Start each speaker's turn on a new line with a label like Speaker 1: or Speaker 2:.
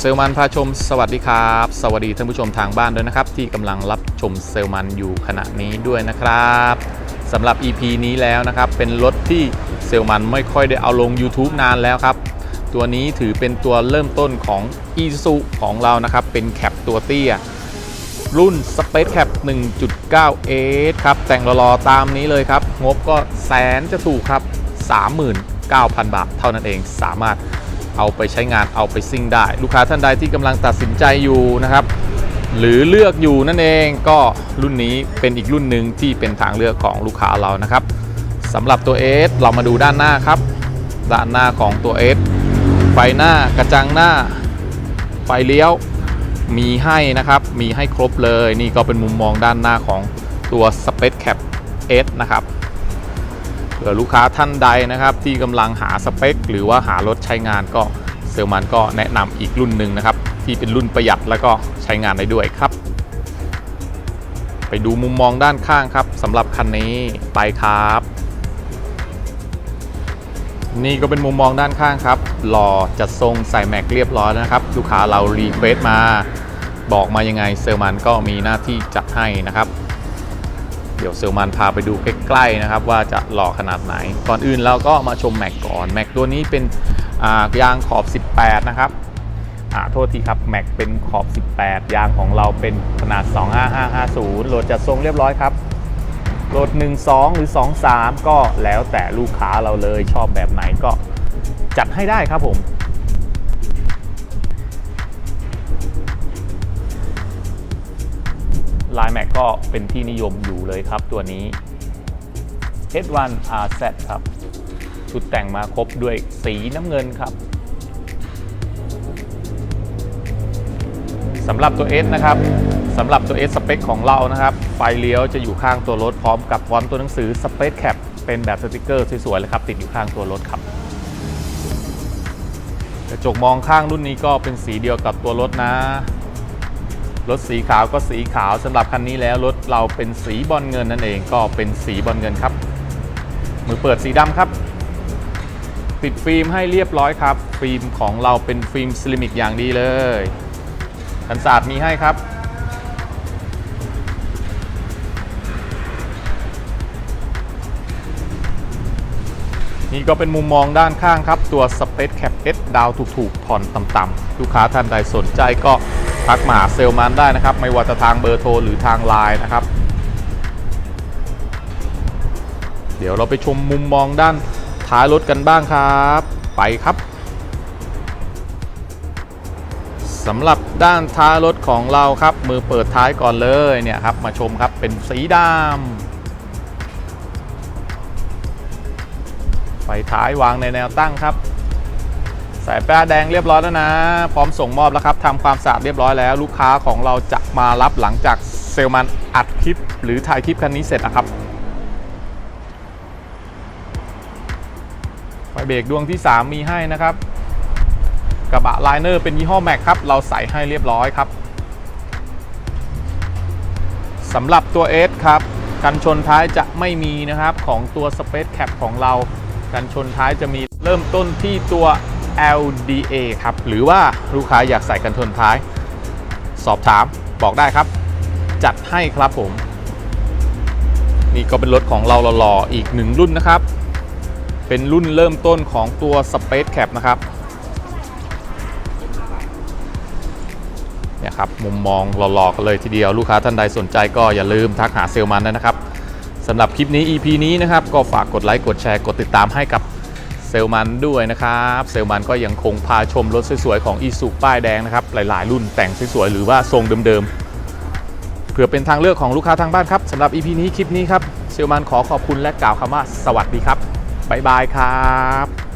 Speaker 1: เซลมันพาชมสวัสดีครับ สวัสดีท่านผู้ชมทางบ้านด้วยนะครับ ที่กำลังรับชมเซลมันอยู่ขณะนี้ด้วยนะครับสำหรับ EP นี้แล้วนะครับ เป็นรถที่เซลมันไม่ค่อยได้เอาลง YouTube นานแล้วครับ ตัวนี้ถือเป็นตัวเริ่มต้นของ i s u ของเรานะครับ เป็นแคปตัวเตี้ย รุ่น Space Cap 1.9 s ครับ แต่งรอๆตามนี้เลยครับ งบก็แสนจะถูกครับ 39,000 บาทเท่านั้นเองสามารถ เอาไปใช้งานเอาไปซิ่งได้ ลูกค้าท่านใดที่กำลังตัดสินใจอยู่นะครับ หรือเลือกอยู่นั่นเองก็รุ่นนี้เป็นอีกรุ่นหนึ่งที่เป็นทางเลือกของลูกค้าเรานะครับสำหรับตัว S เรามาดูด้านหน้าครับ ด้านหน้าของตัว S ไฟหน้ากระจังหน้า ไฟเลี้ยวมีให้นะครับ มีให้ครบเลย นี่ก็เป็นมุมมองด้านหน้าของตัว Space Cap S นะครับ ผื่อลูกค้าท่านใดนะครับ ที่กำลังหาสเปค หรือว่าหารถใช้งานก็เซลมันก็แนะนำอีกรุ่นหนึ่งนะครับ ที่เป็นรุ่นประหยัดแล้วก็ใช้งานได้ด้วยครับ ไปดูมุมมองด้านข้างครับสำหรับคันนี้ไปครับ นี่ก็เป็นมุมมองด้านข้างครับหล่อจัดทรงใส่แม็กเรียบร้อยนะครับ ลูกค้าเรารีเควสมา บอกมายังไงเซลมันก็มีหน้าที่จัดให้นะครับ เดี๋ยวเซลมันพาไปดูใกล้ๆนะครับว่าจะหล่อขนาดไหน ก่อนอื่นเราก็มาชมแม็กก่อนแม็กตัวนี้เป็นยางขอบ 18 นะครับอ่าโทษทีครับแม็กเป็นขอบ 18 ยางของเราเป็นขนาด 25550 โหลดจัดทรงเรียบร้อยครับ โหลด 1 2 หรือ 2 3 ก็แล้วแต่ลูกค้าเราเลยชอบแบบไหนก็จัดให้ได้ครับผม ลายแม็กก็เป็นที่นิยมอยู่เลยครับตัวนี้ S1 RZ ครับ ชุดแต่งมาครบด้วยสีน้ำเงินครับสำหรับตัว S นะครับสำหรับตัว S สเปคของเรานะครับ ไฟเลี้ยวจะอยู่ข้างตัวรถพร้อมกับฟอนต์ตัวหนังสือ Space Cap เป็นแบบสติกเกอร์สวยๆเลยครับ ติดอยู่ข้างตัวรถครับกระจกมองข้างรุ่นนี้ก็เป็นสีเดียวกับตัวรถนะ รถสีขาวก็สีขาวสำหรับคันนี้แล้วรถเราเป็นสีบอลเงินนั่นเองก็เป็นสีบอลเงินครับ มือเปิดสีดำครับ ติดฟิล์มให้เรียบร้อยครับ ฟิล์มของเราเป็นฟิล์มซิลิมิกอย่างดีเลยกันศาสตร์มีให้ครับนี่ก็เป็นมุมมองด้านข้างครับ ตัว Space Cap S ดาวถูกๆ ผ่อนต่ำๆ ลูกค้าท่านใดสนใจก็ ทักมาหาเซลแมนได้นะครับ ไม่ว่าจะทางเบอร์โทรหรือทางไลน์นะครับ เดี๋ยวเราไปชมมุมมองด้านท้ายรถกันบ้างครับ ไปครับสำหรับด้านท้ายรถของเราครับ มือเปิดท้ายก่อนเลยเนี่ยครับ มาชมครับเป็นสีดำไฟท้ายวางในแนวตั้งครับ สายแป้แดงเรียบร้อยแล้วนะ พร้อมส่งมอบแล้วครับทำความสะอาดเรียบร้อยแล้ว ลูกค้าของเราจะมารับหลังจากเซลมันอัดคลิป หรือถ่ายคลิปคันนี้เสร็จนะครับไฟเบรกดวงที่ 3 มีให้นะครับ กระบะไลเนอร์เป็นยี่ห้อแม็กครับ เราใส่ให้เรียบร้อยครับสำหรับตัว S ครับกันชนท้ายจะไม่มีนะครับของตัว Space Cap ของเรา กันชนท้ายจะมีเริ่มต้นที่ตัว LDA ครับ หรือว่าลูกค้าอยากใส่กันชนท้าย สอบถามบอกได้ครับ จัดให้ครับผม นี่ก็เป็นรถของเราหล่อๆอีกหนึ่งรุ่นนะครับ เป็นรุ่นเริ่มต้นของตัว Space Cap นะครับเนี่ยครับมุมมองหล่อๆกันเลยทีเดียวลูกค้าท่านใดสนใจก็อย่าลืมทักหาเซลมันนะครับสำหรับคลิปนี้ EP นี้นะครับ ก็ฝากกดไลค์กดแชร์กดติดตามให้กับ เซลมันด้วยนะครับ เซลมันก็ยังคงพาชมรถสวยๆของอีสุป้ายแดงนะครับ หลายๆ รุ่นแต่งสวยๆหรือว่าทรงเดิมๆ เพื่อเป็นทางเลือกของลูกค้าทางบ้านครับสำหรับ EP นี้คลิปนี้ครับ เซลมันขอขอบคุณและกล่าวคำว่าสวัสดีครับบ๊ายบายครับ